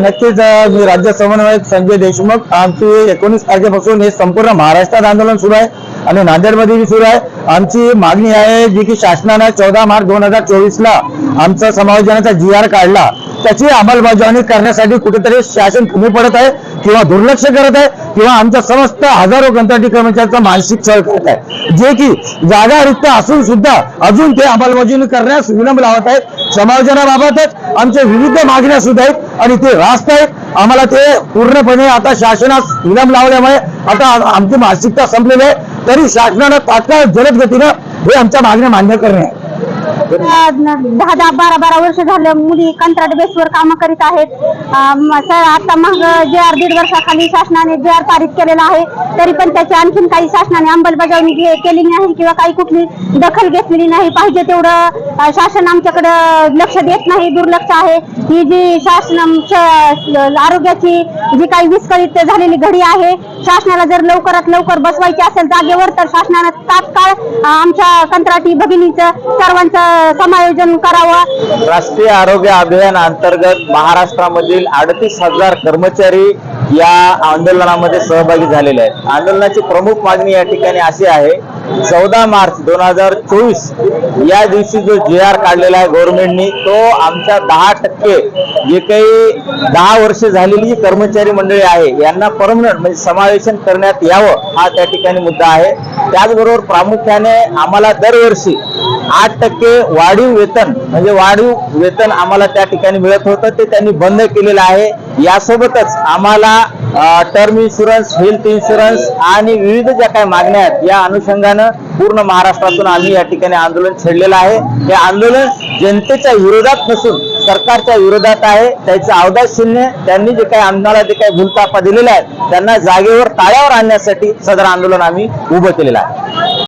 नक्कीच मी राज्य समन्वयक संजय देशमुख आमची एकोणीस तारखेपासून हे संपूर्ण महाराष्ट्रात आंदोलन सुरू आहे आणि नांदेडमध्ये सुरू आहे. आमची मागणी आहे जी की शासनानं चौदा मार्च दोन हजार चोवीस ला आमचा समायोजनाचा जी आर काढला. त्याची अंमलबजावणी करण्यासाठी कुठेतरी शासन कमी पडत आहे किंवा दुर्लक्ष करत आहे किंवा आमच्या समस्त हजारो कंत्राटी कर्मचाऱ्यांचा मानसिक छळ करत आहे. जे की जागा रिक्त असून सुद्धा अजून ते अंमलबजावणी करण्यास विलंब लावत आहेत. समायोजनाबाबतच आमच्या विविध मागण्या सुद्धा आहेत आणि ते रास्त आहेत आम्हाला ते पूर्णपणे आता शासनास विलंब लावल्यामुळे आता आमची मानसिकता संपलेली आहे. तरी शासनानं तात्काळ जलद गतीनं हे आमच्या मागण्या मान्य करणे आहे. दहा दहा बारा बारा वर्ष झालं मुली कंत्राट बेसवर काम करीत आहेत. आता मग जे आर दीड वर्षाखाली शासनाने जे आर पारित केलेला आहे तरी पण त्याची आणखीन काही शासनाने अंमलबजावणी केली नाही किंवा काही कुठली दखल घेतलेली नाही. पाहिजे तेवढं शासन आमच्याकडं लक्ष देत नाही. दुर्लक्ष आहे. ही जी शासन आरोग्याची जी काही विस्कळीत झालेली घडी आहे शासनाला जर लवकरात लवकर बसवायची असेल जागेवर तर शासनानं तात्काळ आमच्या कंत्राटी भगिनीचं सर्वांचं समायोजन करावं. राष्ट्रीय आरोग्य अभियान अंतर्गत महाराष्ट्रामधील अडतीस हजार कर्मचारी या आंदोलनामध्ये सहभागी झालेले आहेत. आंदोलनाची प्रमुख मागणी या ठिकाणी अशी आहे चौदा मार्च दोन हजार चोवीस या दिवशी जो जे आर काढलेला आहे गव्हर्नमेंटनी तो आमच्या दहा टक्के जे काही दहा वर्ष झालेली कर्मचारी मंडळी आहे यांना परमनंट म्हणजे समावेशन करण्यात यावं हा त्या ठिकाणी मुद्दा आहे. त्याचबरोबर प्रामुख्याने आम्हाला दरवर्षी आठ टक्के वाढीव वेतन म्हणजे वाढीव वेतन आम्हाला त्या ठिकाणी मिळत होतं ते त्यांनी बंद केलेलं आहे. यासोबतच आम्हाला टर्म इन्शुरन्स हेल्थ इन्शुरन्स आणि विविध ज्या काही मागण्या आहेत या अनुषंगानं पूर्ण महाराष्ट्रातून आम्ही या ठिकाणी आंदोलन छेडलेलं आहे. हे आंदोलन जनतेच्या विरोधात नसून सरकारच्या विरोधात आहे. त्याचं अवदाशिन्य त्यांनी जे काही आम्हाला जे काही भूलतापा दिलेल्या आहेत त्यांना जागेवर ताळ्यावर आणण्यासाठी सदर आंदोलन आम्ही उभं केलेलं आहे.